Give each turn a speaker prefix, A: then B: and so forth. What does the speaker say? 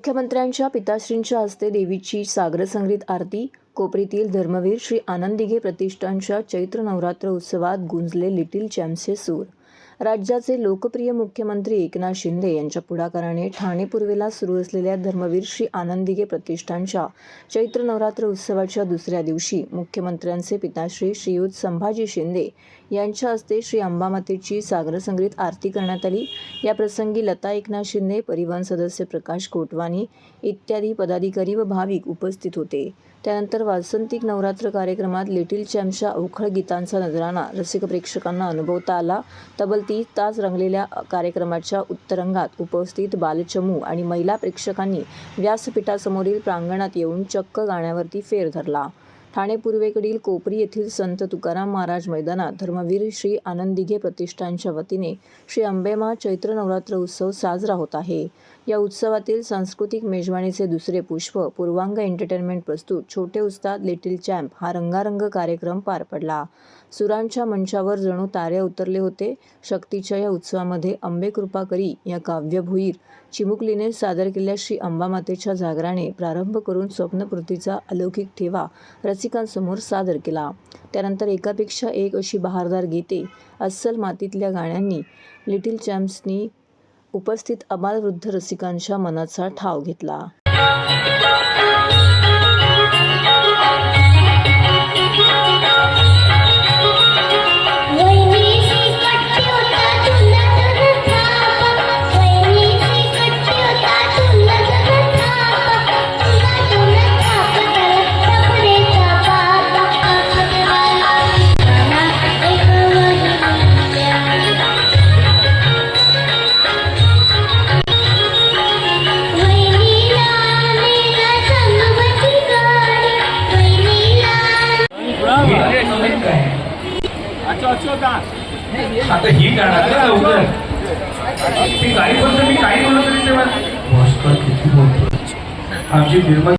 A: मुख्यमंत्र्यांच्या पिताश्रींच्या हस्ते देवीची सागरसंगीत आरती कोपरीतील धर्मवीर श्री आनंदिघे प्रतिष्ठानच्या चैत्र नवरात्र उत्सवात गुंजले लिटिल चॅम्प्सचे सूर. राज्याचे लोकप्रिय मुख्यमंत्री एकनाथ शिंदे यांच्या पुढाकाराने ठाणे पूर्वेला सुरू असलेल्या धर्मवीर श्री आनंदिगे प्रतिष्ठानच्या चैत्र नवरात्र उत्सवाच्या दुसऱ्या दिवशी मुख्यमंत्र्यांचे पिताश्री श्रीयुत संभाजी शिंदे यांच्या हस्ते श्री अंबामातेची सागरसंगीत आरती करण्यात आली. या प्रसंगी लता एकनाथ शिंदे परिवहन सदस्य प्रकाश कोटवानी इत्यादी पदाधिकारी व भाविक उपस्थित होते. त्यानंतर वासंतिक नवरात्र कार्यक्रमात लिटिल चॅम्पच्या अवखळ गीतांचा नजराणा रसिक प्रेक्षकांना अनुभवता आला. तब्बल तीस तास रंगलेल्या कार्यक्रमाच्या उत्तरंगात उपस्थित बालचमू आणि महिला प्रेक्षकांनी व्यासपीठासमोरील प्रांगणात येऊन चक्क गाण्यावरती फेर धरला. ठाणे पूर्वेकडील कोपरी येथील संत तुकाराम महाराज मैदानात धर्मवीर श्री आनंदिघे प्रतिष्ठानच्या वतीने श्री अंबेमा चैत्र नवरात्र उत्सव साजरा होत आहे. या उत्सवातील सांस्कृतिक मेजवानीचे दुसरे पुष्प पूर्वांग एंटरटेनमेंट प्रस्तुत छोटे उस्ताद लिटिल चॅम्प हा रंगारंग कार्यक्रम पार पडला. सुरांच्या मंचावर जणू तारे उतरले होते. शक्तीच्या या उत्सवामध्ये अंबे कृपा करी या काव्यभुईर चिमुकलीने सादर केलेल्या श्री अंबामातेच्या जागराने प्रारंभ करून स्वप्नपूर्तीचा अलौकिक ठेवा रसिकांसमोर सादर केला. त्यानंतर एकापेक्षा एक अशी बहारदार गीते अस्सल मातीतल्या गाण्यांनी लिटिल चॅम्प्सनी उपस्थित अबालवृद्ध रसिकांच्या मनाचा ठाव घेतला.
B: आता ही गाणार ना लवकर ती गाडी बोलतो मी काही बोलत तरी तेव्हा. भास्कर किती बोलतो? आमची निर्माण